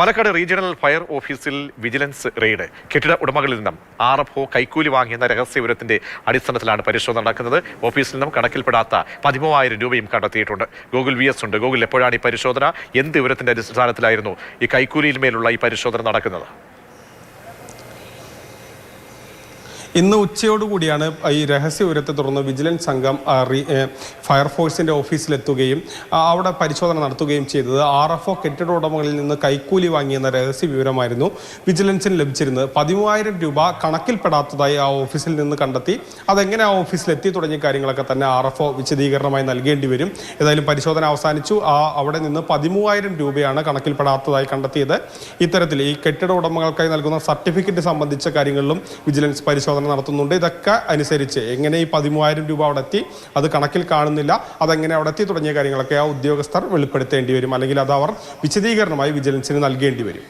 Palakkad regional fire ഓഫീസിൽ vigilance raid. കെട്ടിട ഉടമകളിൽ നിന്നും ആർ എഫ് ഒ കൈക്കൂലി വാങ്ങിയെന്ന രഹസ്യവിവരത്തിന്റെ അടിസ്ഥാനത്തിലാണ് പരിശോധന നടക്കുന്നത്. ഓഫീസിൽ നിന്നും കണക്കിൽപ്പെടാത്ത പതിമൂവായിരം രൂപയും കണ്ടെത്തിയിട്ടുണ്ട്. ഗൂഗിൾ വി ഉണ്ട്. ഗൂഗിൾ എപ്പോഴാണ് ഈ പരിശോധന? എന്ത് വിവരത്തിന്റെ അടിസ്ഥാനത്തിലായിരുന്നു ഈ കൈക്കൂലിയിന്മേലുള്ള ഈ പരിശോധന നടക്കുന്നത്? ഇന്ന് ഉച്ചയോടുകൂടിയാണ് ഈ രഹസ്യ വിവരത്തെ തുടർന്ന് വിജിലൻസ് സംഘം ഫയർഫോഴ്സിന്റെ ഓഫീസിലെത്തുകയും അവിടെ പരിശോധന നടത്തുകയും ചെയ്തത്. ആർ എഫ് ഒ കെട്ടിട ഉടമകളിൽ നിന്ന് കൈക്കൂലി വാങ്ങിയെന്ന രഹസ്യ വിവരമായിരുന്നു വിജിലൻസിന് ലഭിച്ചിരുന്നത്. പതിമൂവായിരം രൂപ കണക്കിൽപ്പെടാത്തതായി ആ ഓഫീസിൽ നിന്ന് കണ്ടെത്തി. അതെങ്ങനെ ആ ഓഫീസിലെത്തി തുടങ്ങിയ കാര്യങ്ങളൊക്കെ തന്നെ ആർ എഫ് ഒ വിശദീകരണമായി നൽകേണ്ടി വരും. ഏതായാലും പരിശോധന അവസാനിച്ചു. ആ അവിടെ നിന്ന് പതിമൂവായിരം രൂപയാണ് കണക്കിൽപ്പെടാത്തതായി കണ്ടെത്തിയത്. ഇത്തരത്തിൽ ഈ കെട്ടിട ഉടമകൾക്കായി നൽകുന്ന സർട്ടിഫിക്കറ്റ് സംബന്ധിച്ച കാര്യങ്ങളിലും വിജിലൻസ് പരിശോധന നടത്തുന്നുണ്ട്. ഇതൊക്കെ അനുസരിച്ച് എങ്ങനെ ഈ പതിമൂവായിരം രൂപ അവിടെ എത്തി അത് കണക്കിൽ കാണുന്നില്ല. അതെങ്ങനെ അവിടെ എത്തി തുടങ്ങിയ കാര്യങ്ങളൊക്കെ ആ ഉദ്യോഗസ്ഥർ വെളിപ്പെടുത്തേണ്ടി വരും. അല്ലെങ്കിൽ അത് അവർ വിശദീകരണമായി വിജിലൻസിന് നൽകേണ്ടി വരും.